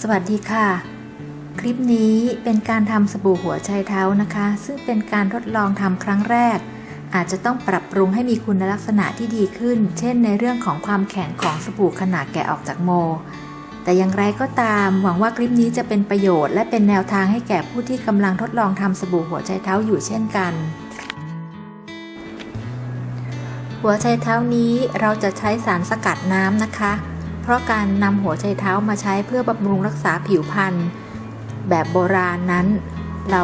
สวัสดีค่ะ คลิปนี้เป็นการทำสบู่หัวไชเท้านะคะ ซึ่งเป็นการทดลองทำครั้งแรก อาจจะต้องปรับปรุงให้มีคุณลักษณะที่ดีขึ้น เช่นในเรื่องของความแข็งของสบู่ขนาดแกะออกจากโม แต่อย่างไรก็ตาม หวังว่าคลิปนี้จะเป็นประโยชน์และเป็นแนวทางให้แก่ผู้ที่กำลังทดลองทำสบู่หัวไชเท้าอยู่เช่นกัน หัวไชเท้านี้เราจะใช้สารสกัดน้ำนะคะ เพราะการนำหัวไชเท้ามาใช้เพื่อบำรุงรักษาผิวพรรณแบบโบราณนั้น เรา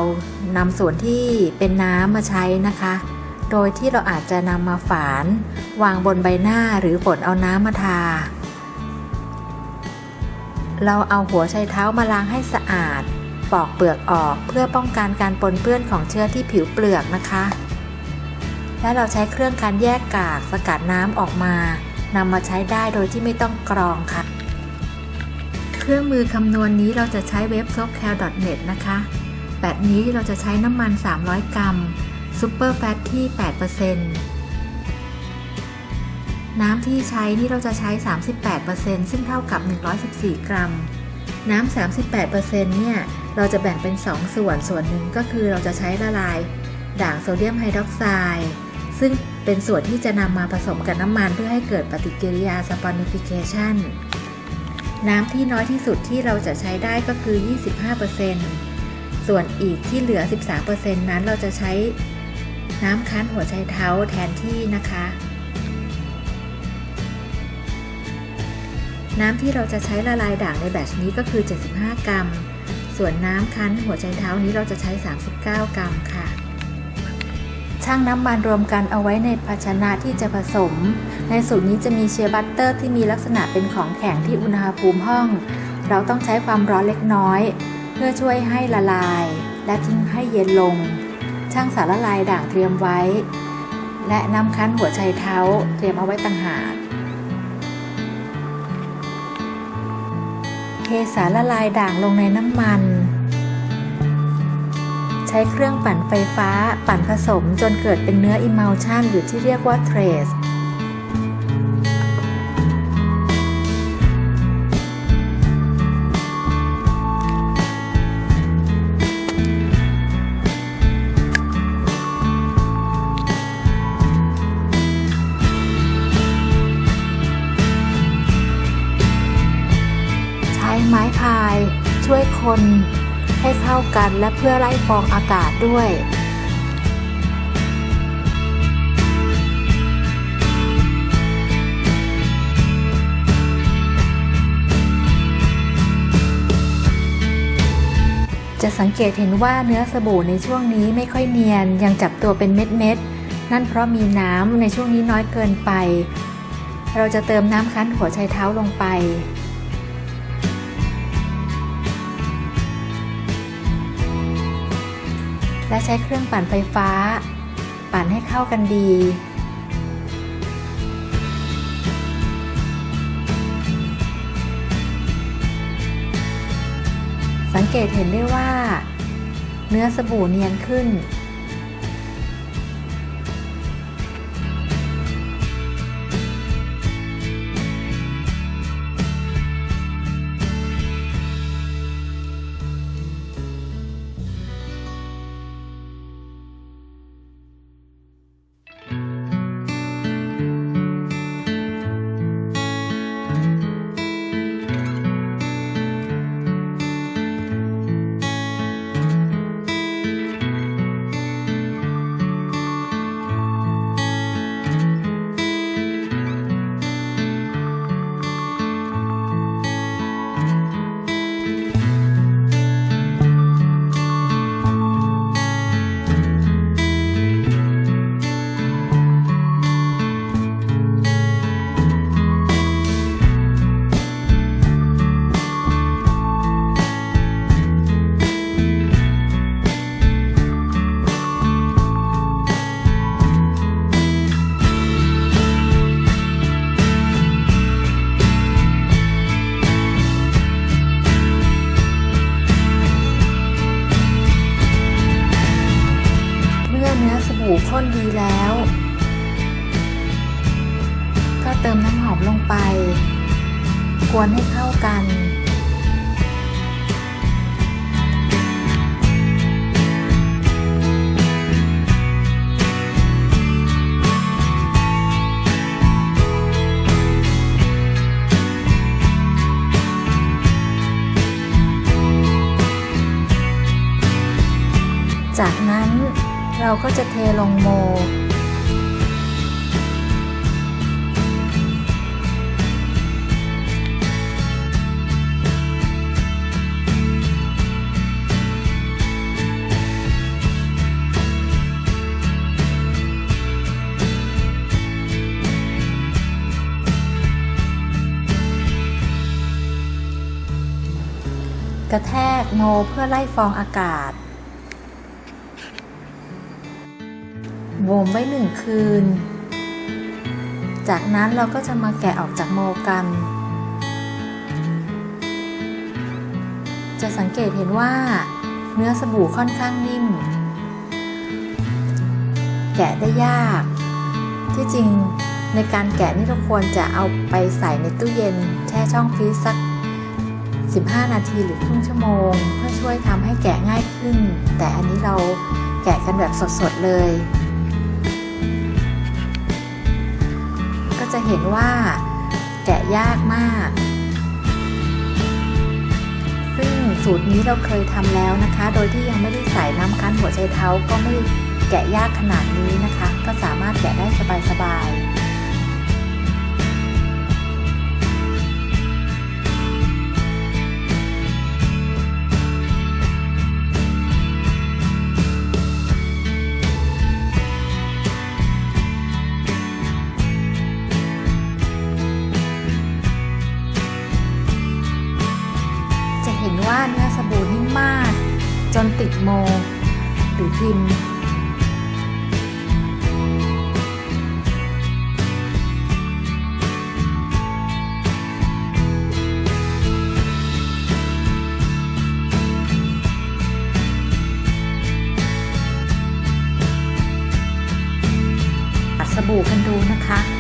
นำส่วนที่เป็นน้ำมาใช้นะคะ โดยที่เราอาจจะนำมาฝาน วางบนใบหน้าหรือฝนเอาน้ำมาทา เราเอาหัวไชเท้ามาล้างให้สะอาด ปอกเปลือกออกเพื่อป้องกันการปนเปื้อนของเชื้อที่ผิวเปลือกนะคะ และเราใช้เครื่องการแยกกากสกัดน้ำออกมา นำมาใช้ได้โดยที่ไม่ต้องกรองค่ะ เครื่องมือคำนวณนนี้เราจะใช้เว็บ s o c a l n e t นะคะ แบบนี้เราจะใช้น้ำมัน 300 กรัมซูเปอร์แฟตที่ 8%น้ำที่ใช้นี่เราจะใช้ 38%ซึ่งเท่ากับ 114 กรัม น้ำ 38%เนี่ย เราจะแบ่งเป็น 2 ส่วน ส่วนหนึ่งก็คือเราจะใช้ละลาย ด่างโซเดียมไฮดรอกไซด์ ซึ่ง เป็นส่วนที่จะนำมาผสมกับน้ำมันเพื่อให้เกิดปฏิกิริยาสปอนิฟิเคชันน้ำที่น้อยที่สุดที่เราจะใช้ได้ก็คือ 25%ส่วนอีกที่เหลือ 13%นั้นเราจะใช้น้ำคั้นหัวไชเท้าแทนที่นะคะ น้ำที่เราจะใช้ละลายด่างในแบชนี้ก็คือ 75 กรัม ส่วนน้ำคั้นหัวไชเท้านี้เราจะใช้ 39 กรัมค่ะ ช่งน้ำมันรวมกันเอาไว้ในภาชนะที่จะผสม ในสูตรนี้จะมีเชียร์บัตเตอร์ที่มีลักษณะเป็นของแข็งที่อุณหภูมิห้อง เราต้องใช้ความร้อนเล็กน้อย เพื่อช่วยให้ละลาย และทิ้งให้เย็นลง ช่างสารละลายด่างเตรียมไว้ และน้ำคั้นหัวไชเท้าเตรียมเอาไว้ต่างหากเทสารละลายด่างลงในน้ำมัน ใช้เครื่องปั่นไฟฟ้า ปั่นผสมจนเกิดเป็นเนื้ออิมัลชันหรือที่เรียกว่าเทรสใช้ไม้พาย ช่วยคน ให้เข้ากันและเพื่อไล่ฟองอากาศด้วยจะสังเกตเห็นว่าเนื้อสบู่ในช่วงนี้ไม่ค่อยเนียน ยังจับตัวเป็นเม็ดๆ นั่นเพราะมีน้ำในช่วงนี้น้อยเกินไป เราจะเติมน้ำคั้นหัวไชเท้าลงไป และใช้เครื่องปั่นไฟฟ้า ปั่นให้เข้ากันดี สังเกตเห็นได้ว่า เนื้อสบู่เนียนขึ้น เนื้อสบู่ข้นดีแล้ว ก็เติมน้ำหอมลงไป กวนให้เข้ากันจากนั้น เราก็จะเทลงโม กระแทกโมเพื่อไล่ฟองอากาศ บ่มไว้หนึ่งคืน จากนั้นเราก็จะมาแกะออกจากโมกัน จะสังเกตเห็นว่า เนื้อสบู่ค่อนข้างนิ่ม แกะได้ยาก ที่จริงในการแกะนี่เราควรจะเอาไปใส่ในตู้เย็น แช่ช่องฟรีซสัก 15 นาทีหรือครึ่งชั่วโมง เพื่อช่วยทำให้แกะง่ายขึ้น แต่อันนี้เราแกะกันแบบสดๆเลย จะเห็นว่าแกะยากมาก ซึ่งสูตรนี้เราเคยทำแล้วนะคะ โดยที่ยังไม่ได้ใส่น้ำคั้นหัวใจเท้าก็ไม่แกะยากขนาดนี้นะคะ ก็สามารถแกะได้สบายๆ นติดโม หรือพิมพ์สบู่กันดูนะคะ